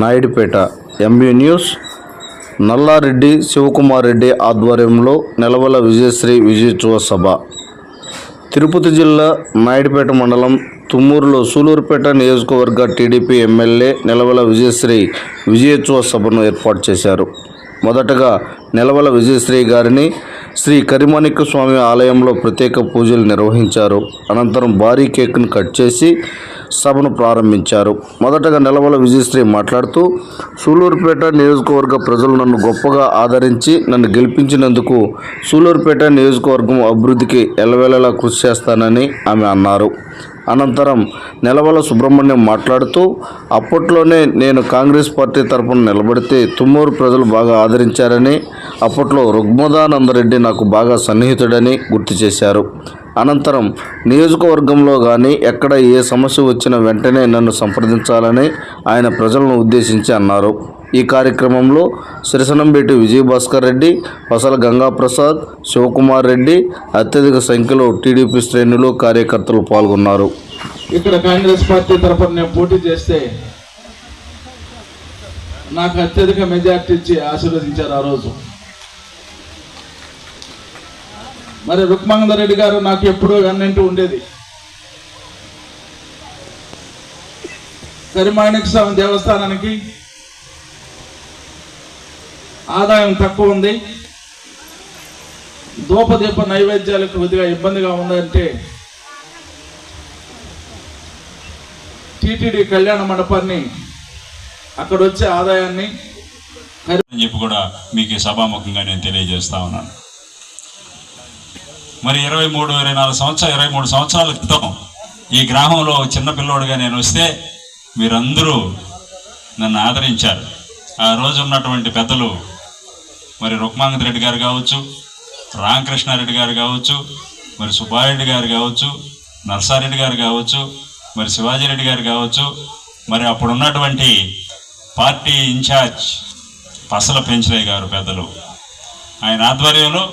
Naidupeta MB news. Nalla Reddy Shivakumar Reddy ఆధ్వర్యంలో నెలవల విజయశ్రీ విజయోత్సవ సభ. తిరుపతి జిల్లా నాయుడుపేట మండలం తుమ్మూరులో సూలూరుపేట నియోజకవర్గ టీడీపీ ఎమ్మెల్యే నెలవల విజయశ్రీ విజయోత్సవ సభను ఏర్పాటు చేశారు. మొదటగా నెలవల విజయశ్రీ గారిని శ్రీ కరిమాణిక స్వామి ఆలయంలో ప్రత్యేక పూజలు నిర్వహించారు. అనంతరం భారీ కేక్ను కట్ చేసి సభను ప్రారంభించారు. మొదటగా నిలవల విజయశ్రీ మాట్లాడుతూ సూలూరుపేట నియోజకవర్గ ప్రజలు నన్ను గొప్పగా ఆదరించి నన్ను గెలిపించినందుకు సూలూరుపేట నియోజకవర్గం అభివృద్ధికి ఎల్లవేళలా కృషి చేస్తానని ఆమె అన్నారు. అనంతరం నెలవల సుబ్రహ్మణ్యం మాట్లాడుతూ అప్పట్లోనే నేను కాంగ్రెస్ పార్టీ తరపున నిలబడితే తుమ్మూరు ప్రజలు బాగా ఆదరించారని అప్పట్లో రుగ్మదానందరెడ్డి నాకు బాగా సన్నిహితుడని గుర్తు చేశారు. అనంతరం నియోజకవర్గంలో కానీ ఎక్కడ ఏ సమస్య వచ్చినా వెంటనే నన్ను సంప్రదించాలని ఆయన ప్రజలను ఉద్దేశించి అన్నారు. ఈ కార్యక్రమంలో సిరసనంబేటి విజయభాస్కర్ రెడ్డి పసల గంగాప్రసాద్ శివకుమార్ రెడ్డి అత్యధిక సంఖ్యలో టీడీపీ శ్రేణులు కార్యకర్తలు పాల్గొన్నారు. ఇక్కడ కాంగ్రెస్ పార్టీ తరఫున నేను పోటీ చేస్తే నాకు అత్యధిక మెజార్టీ ఇచ్చి ఆశీర్వదించారు ఆ రోజు. మరి రుక్మాంగ రెడ్డి గారు నాకు ఎప్పుడూ అన్నింటూ ఉండేది. కరిమాణిక స్వామి దేవస్థానానికి ఆదాయం తక్కువ ఉంది. దూపదీప నైవేద్యాలకు కొద్దిగా ఇబ్బందిగా ఉందంటే టీటీడీ కళ్యాణ మండపాన్ని అక్కడ వచ్చే ఆదాయాన్ని అని చెప్పి కూడా మీకు సభాముఖంగా నేను తెలియజేస్తా ఉన్నాను. మరి ఇరవై మూడు ఇరవై నాలుగు సంవత్సరాలు ఇరవై మూడు సంవత్సరాల క్రితం ఈ గ్రామంలో చిన్నపిల్లోడుగా నేను వస్తే మీరందరూ నన్ను ఆదరించారు. ఆ రోజు ఉన్నటువంటి పెద్దలు మరి రుక్మాంగత్ రెడ్డి గారు కావచ్చు రామకృష్ణారెడ్డి గారు కావచ్చు మరి సుబ్బారెడ్డి గారు కావచ్చు నర్సారెడ్డి గారు కావచ్చు మరి శివాజీరెడ్డి గారు కావచ్చు మరి అప్పుడు ఉన్నటువంటి పార్టీ ఇన్ఛార్జ్ పసల పెంచరయ్య గారు పెద్దలు. ఆయన ఆధ్వర్యంలో